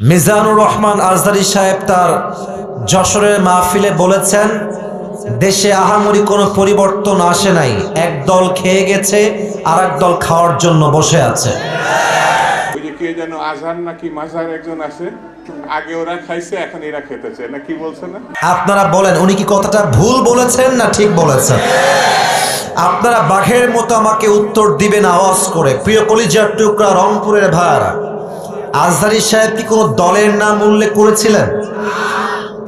মিজানুর রহমান আজদারি সাহেব তার যশোরের মাহফিলে বলেছেন দেশে আহামরি কোনো পরিবর্তন আসে নাই। এক দল খেয়ে গেছে আর এক দল খাওয়ার জন্য বসে আছে। কে যেন আজহার নাকি মাঝার একজন আছে আগে ওরা খাইছে এখন এরা খেতেছে। না কি বলছে না? আপনারা বলেন উনি কি কথাটা ভুল বলেছেন না ঠিক বলেছেন? আপনারা বাঘের মতো আমাকে উত্তর দিবেন আওয়াজ করে। প্রিয় কলিজার টুকরা রংপুরের ভাড়া আজহারি সাহেব কি কোনো দলের নাম উল্লেখ করেছিলেন?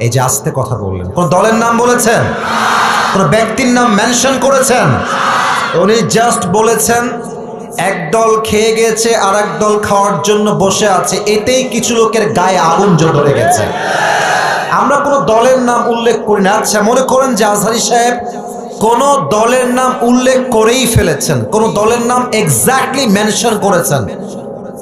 এই যে আস্তে কথা বললেন। কোন দলের নাম বলেছেন? কোন ব্যক্তির নাম মেনশন করেছেন? উনি জাস্ট বলেছেন, এক দল খেয়ে গেছে আর এক দল খাওয়ার জন্য বসে আছে। এতেই কিছু লোকের গায়ে আগুন ধরে গেছে। আমরা কোনো দলের নাম উল্লেখ করি না। আচ্ছা মনে করেন যে আজহারি সাহেব কোন দলের নাম উল্লেখ করেই ফেলেছেন, কোন দলের নাম এক্স্যাক্টলি মেনশন করেছেন।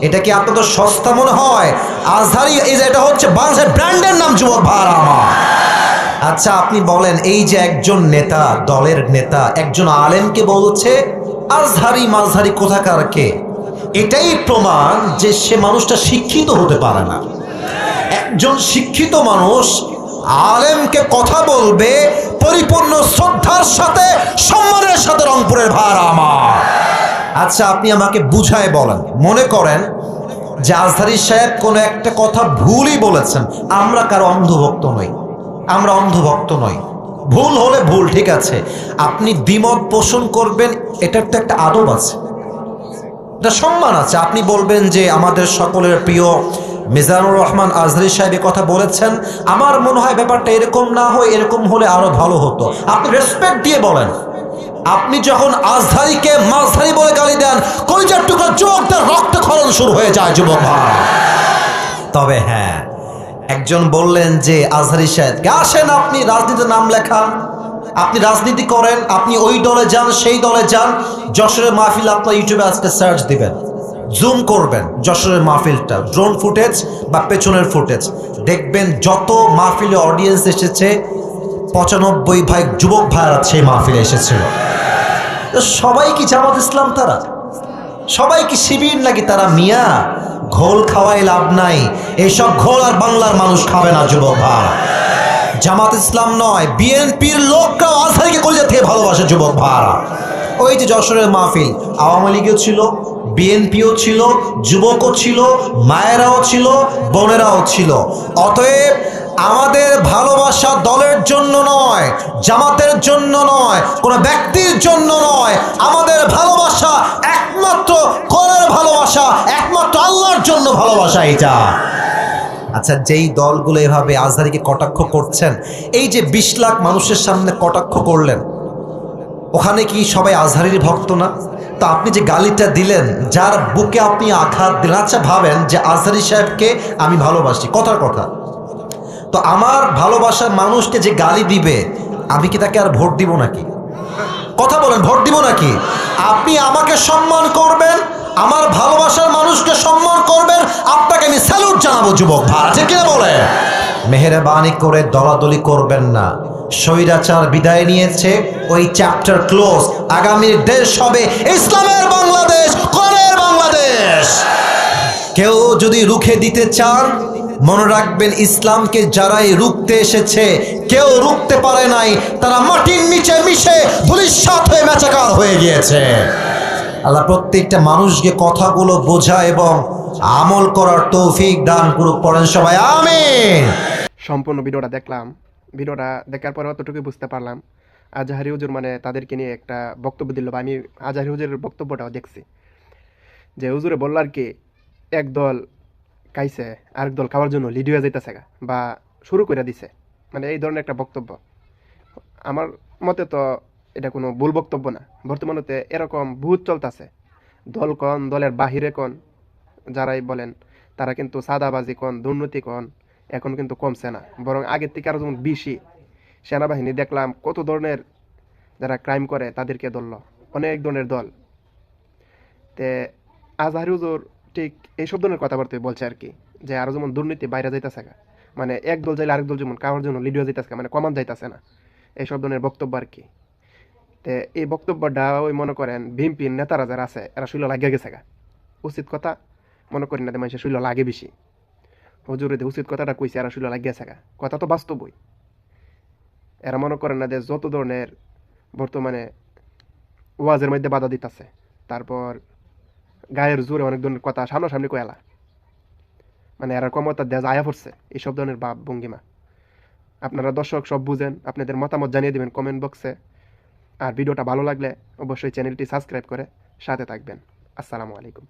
এটা কি আপনাদের সস্তা মনে হয়? আজহারি, এই যে এটা হচ্ছে বাংলাদেশের ব্র্যান্ডের নাম, যুবক ভাড়া আচ্ছা আপনি বলেন, এই যে একজন নেতা, দলের নেতা, একজন আলেমকে বলছে, আজহারি মাঝহারি কোথাকার কে? এটাই প্রমাণ যে সে মানুষটা শিক্ষিত হতে পারে না। একজন শিক্ষিত মানুষ আলেমকে কথা বলবে, পরিপূর্ণ শ্রদ্ধার সাথে, সম্মানের সাথে রংপুরের ভার আমার। আচ্ছা আপনি আমাকে বুঝায় বলেন। মনে করেন যে আজহারি সাহেব কোনো একটা কথা ভুলই বলেছেন। আমরা কারও অন্ধভক্ত নই। আমরা অন্ধভক্ত নই। ভুল হলে ভুল, ঠিক আছে। আপনি দ্বিমত পোষণ করবেন, এটার তো একটা আদব আছে। এটা সম্মান আছে। আপনি বলবেন যে আমাদের সকলের প্রিয় মিজানুর রহমান আজহারি সাহেব কথা বলেছেন। আমার মনে হয় ব্যাপারটা এরকম না হয়, এরকম হলে আরও ভালো হতো। আপনি রেসপেক্ট দিয়ে বলেন। আপনি যখন আজহারিকে মাঝধারি বলে গালি দেন, কলিজার টুকরা চোখ দেন রক্তক্ষরণ শুরু হয়ে যায়, যুবক তবে হ্যাঁ একজন বললেন যে, আজহারি সাহেবকে আসেন আপনি, রাজনীতিতে নাম লেখান। আপনি রাজনীতি করেন, আপনি ওই দলে যান, সেই দলে যান। যশোরের মাহফিল আপনার ইউটিউবে আজকে সার্চ দিবেন। জুম করবেন, যশোরের মাহফিলটা। ড্রোন ফুটেজ বা পেছনের ফুটেজ দেখবেন যত মাহফিলে অডিয়েন্স এসেছে, পঁচানব্বই ভাই, যুবক ভাইরা সেই মাহফিলে এসেছিল। সবাই কি জামাত ইসলাম তারা? সবাই কি শিবির নাকি তারা মিয়া? ঘোল খাওয়াই লাভ নাই। এইসব ঘোল আর বাংলার মানুষ খাবে না, যুবক ভাই। জামাত ইসলাম নয়, বিএনপির লোকরাও আজহারিকে কলিজা থেকে ভালোবাসে, যুবক ভাড়া ওই যে যশোরের মাহফিল, আওয়ামী লীগও ছিল, বিএনপিও ছিল, যুবকও ছিল, মায়েরাও ছিল, বোনেরাও ছিল। অতএব আমাদের ভালোবাসা দলের জন্য নয়, জামাতের জন্য নয়, কোনো ব্যক্তির জন্য নয়। আমাদের ভালোবাসা একমাত্র কোরআনের ভালোবাসা, একমাত্র আল্লাহর জন্য ভালোবাসা এটা আচ্ছা যেই দলগুলো এভাবে আজহারিকে কটাক্ষ করছেন, এই যে বিশ লাখ মানুষের সামনে কটাক্ষ করলেন, ওখানে কি সবাই আজহারির ভক্ত না? তো আপনি যে গালিটা দিলেন, যার বুকে আপনি আঘাত দিলেন আচ্ছা ভাবেন যে আজহারি সাহেবকে আমি ভালোবাসি। কথার কথা। তো আমার ভালোবাসার মানুষকে যে গালি দিবে, আমি কি তাকে আর ভোট দিব নাকি? কথা বলেন, ভোট দিব নাকি? আপনি আমাকে সম্মান করবেন, আমার ভালোবাসার মানুষকে সম্মান করবেন, আপনাকে আমি স্যালুট জানাব, যুবক ভাড়া কিনা বলে মেহরবানি করে দলাদলি করবেন না। স্বৈরাচার বিদায় নিয়েছে, ওই চ্যাপ্টার ক্লোজ আগামীর দেশ হবে ইসলামের বাংলাদেশ বাংলাদেশ। কেউ যদি রুখে দিতে চান মনে রাখবেন, ইসলামকে যারাই রুখতে এসেছে, কেউ রুখতে পারে নাই, তারা মাটির নিচে মিশে ধুলিস্বাত হয়ে মেচাকার হয়ে গিয়েছে। আল্লাহ প্রত্যেকটা মানুষকে কথাগুলো বোঝা এবং আমল করার তৌফিক দান করুক, পড়েন সবাই আমি সম্পূর্ণ ভিডিওটা দেখলাম। ভিডিওটা দেখার পরে অতটুকুই বুঝতে পারলাম। আজহারি হুজুর মানে তাদেরকে নিয়ে একটা বক্তব্য দিল, বা আমি আজহারি হুজুরের বক্তব্যটাও দেখছি। যে হুজুরে বলল আর কি এক খাইছে আরেক দল খাওয়ার জন্য লিড হয়ে যাইতেছে বা শুরু করে দিছে। মানে এই ধরনের একটা বক্তব্য। আমার মতে তো এটা কোনো ভুল বক্তব্য না। বর্তমানেতে এরকম ভূত চলতেছে। দল কন, দলের বাহিরে কন, যারাই বলেন, তারা কিন্তু সাদাবাজি কন, দুর্নীতি কন, এখন কিন্তু কমছে না। বরং আগের থেকে আরও যেমন বেশি সেনাবাহিনী দেখলাম কত ধরনের যারা ক্রাইম করে তাদেরকে ধরল। অনেক ধরনের দল। তে আজহারি ঠিক এইসব ধরনের কথাবার্তা বলছে আর কি, যে আরও যেমন দুর্নীতি বাইরে যাইতেছে মানে এক দল যাইলে আরেক দল যেমন কারোর জন্য লিডিও যাইতেছে মানে কমান যাইতেছে না। এইসব ধরনের বক্তব্য আর কি। তে এই বক্তব্যটা ওই মনে করেন বিএনপির নেতারা যারা আছে, এরা শুইল লাগিয়ে গেছে গা। উচিত কথা মনে করি না মানুষের শুইল লাগে বেশি। হুজুরে যে উচিত কথাটা কইছে, এরা শুইল লাগিয়ে গেছে গা। কথা তো বাস্তবই। এরা মনে করেন না যে যত ধরনের বর্তমানে ওয়াজের মধ্যে বাধা দিতেছে। তারপর গায়ের জোরে অনেক ধরনের কথা সামনাসামনি কয়লা মানে এরা ক্ষমতা দেয়া আয়া পড়ছে এইসব ধরনের বাপ ভঙ্গিমা। আপনারা দর্শক সব বুঝেন, আপনাদের মতামত জানিয়ে দেবেন কমেন্ট বক্সে আর ভিডিওটা ভালো লাগলে অবশ্যই চ্যানেলটি সাবস্ক্রাইব করে সাথে থাকবেন। আসসালামু আলাইকুম।